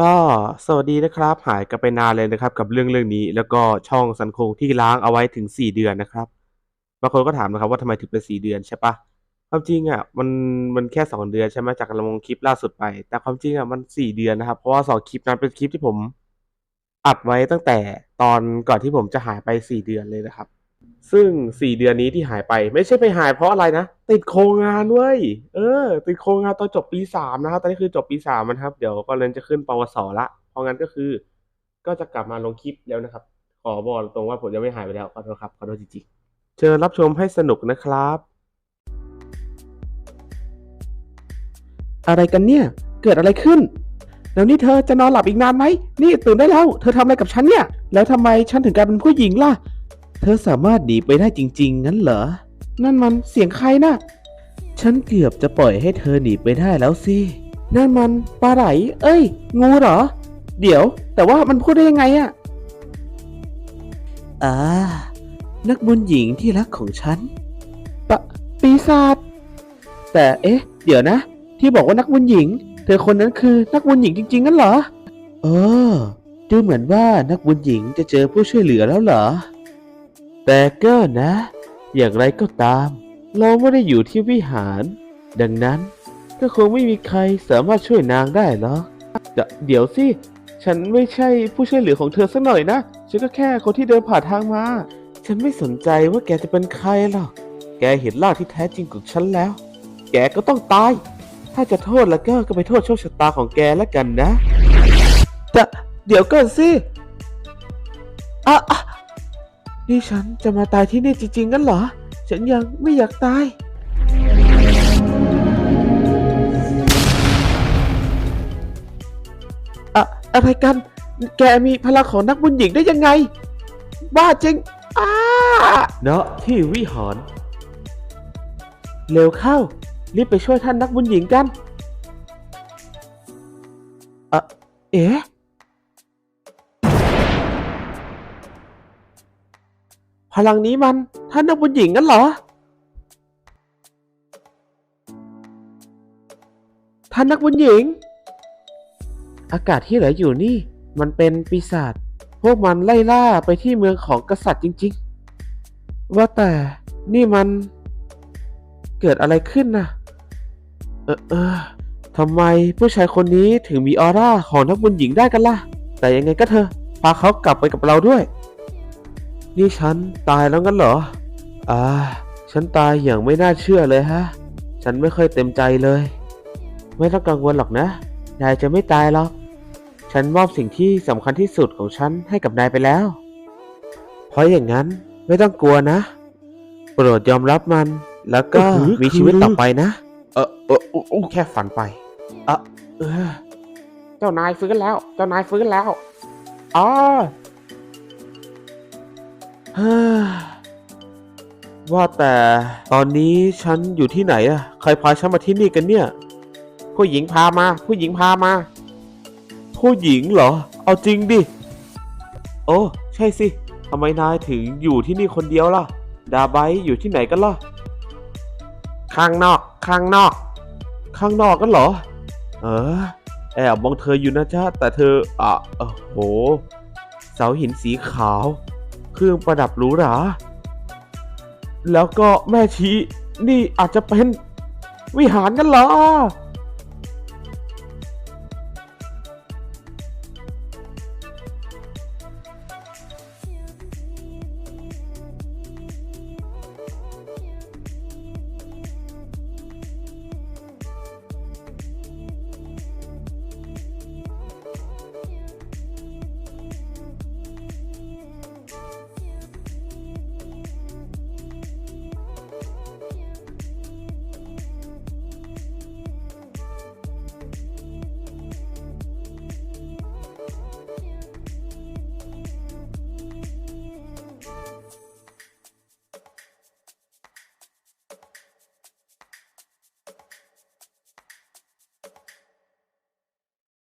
ก็สวัสดีนะครับ หายกันไปนานเลยนะครับ กับเรื่องเรื่องนี้ แล้วก็ช่องสันคงที่ล้างเอาไว้ถึง 4 เดือนนะครับบางคนก็ถามนะครับว่าทำไมถึงเป็น 4 เดือนใช่ปะความจริงอะมันมันแค่ 2 เดือนใช่ไหมจากลงคลิปล่าสุดไป แต่ความจริงอะมัน 4 เดือนนะครับเพราะว่าสองคลิปนั้นเป็นคลิปที่ผมอัดไว้ตั้งแต่ตอนก่อนที่ผมจะหายไป 4 เดือนเลยนะครับ ซึ่ง 4 เดือนนี้ที่หายไป ไม่ใช่ไปหายเพราะอะไรนะ ติดโครงงานเว้ยเออ ติดโครงงานตอนจบปี 3 นะครับ ตอนนี้คือจบปี 3 นะครับ เดี๋ยวก็เรียนจะขึ้นปวสละ เพราะงั้นก็คือ ก็จะกลับมาลงคลิปแล้วนะครับ ขอบอกตรงว่าผมจะไม่หายไปแล้วขอโทษครับขอโทษจริงๆเชิญรับชมให้สนุกนะครับ อะไรกันเนี่ย เกิดอะไรขึ้นแล้วนี่เธอจะนอนหลับอีกนานไหมนี่ตื่นได้แล้ว เธอทำอะไรกับฉันเนี่ย แล้วทำไมฉันถึงกลายเป็นผู้หญิงล่ะ เธอสามารถหนีไปได้จริง ๆ งั้นเหรอ นั่นมันเสียงใครนะ่ะ ฉันเกือบจะปล่อยให้เธอหนีไปได้แล้วสิ นั่นมันปลาไหล เอ้ย งูเหรอ เดี๋ยว แต่ว่ามันพูดได้ยังไงอะอ่า นักบุญหญิงที่รักของฉันปะปีศาจ แต่เอ๊ะ เดี๋ยวนะ ที่บอกว่านักบุญหญิง เธอคนนั้นคือนักบุญหญิงจริงๆงั้นเหรอ เออ ดูเหมือนว่านักบุญหญิงจะเจอผู้ช่วยเหลือแล้วเหรอ แต่ก็นะ อย่างไรก็ตาม เราไม่ได้อยู่ที่วิหาร ดังนั้นก็คงไม่มีใครสามารถช่วยนางได้หรอกเดเดี๋ยวสิ ฉันไม่ใช่ผู้ช่วยเหลือของเธอสักหน่อยนะ ฉันก็แค่คนที่เดินผ่านทางมา ฉันไม่สนใจว่าแกจะเป็นใครหรอก แกเห็นร่าที่แท้จริงของฉันแล้ว แกก็ต้องตาย ถ้าจะโทษแล้วก็ก็ไปโทษโชคชะตาของแกแล้วกันนะแต่เดี๋ยวก่อนสิอะอะ นี่ฉันจะมาตายที่นี่จริงๆงั้นเหรอ ฉันยังไม่อยากตาย อะอะไรกัน แกมีพลังของนักบุญหญิงได้ยังไง บ้าจริงอ้าเนาะที่วิหาร เร็วเข้า รีบไปช่วยท่านนักบุญหญิงกันอะเอ๊ะ พลังนี้มันท่านนักบุญหญิงงั้นเหรอ ท่านนักบุญหญิง อากาศที่เหลืออยู่นี่ มันเป็นปีศาจพวกมันไล่ล่าไปที่เมืองของกษัตริย์จริง ๆ ว่าแต่นี่มันเกิดอะไรขึ้นนะเออเออทำไมผู้ชายคนนี้ถึงมีออร่าของนักบุญหญิงได้กันล่ะ แต่ยังไงก็เถอะพาเขากลับไปกับเราด้วย นี่ฉันตายแล้วงั้นเหรอ อ่า ฉันตายอย่างไม่น่าเชื่อเลยฮะ ฉันไม่ค่อยเต็มใจเลย ไม่ต้องกังวลหรอกนะ นายจะไม่ตายหรอก ฉันมอบสิ่งที่สำคัญที่สุดของฉันให้กับนายไปแล้ว เพราะอย่างนั้นไม่ต้องกลัวนะ โปรดยอมรับมัน แล้วก็อื้อหือ มีชีวิตต่อไปนะ เออเอออู้อู้แค่ฝันไปเออเออ เจ้านายฟื้นแล้ว เจ้านายฟื้นแล้วอ๋อเฮ้อ ว่าแต่ตอนนี้ฉันอยู่ที่ไหนอะใครพาฉันมาที่นี่กันเนี่ย ผู้หญิงพามา ผู้หญิงพามา ผู้หญิงเหรอ เอาจริงดิ โอ้ใช่สิทำไมนายถึงอยู่ที่นี่คนเดียวล่ะ ดาไบอยู่ที่ไหนกันล่ะ ข้างนอก ข้างนอก ข้างนอกกันเหรอ เออ แอบมองเธออยู่นะจ๊ะ แต่เธออะโอ้โห เสาหินสีขาว เครื่องประดับหรูหรา แล้วก็แม่ชีนี่อาจจะเป็นวิหารกันเหรอ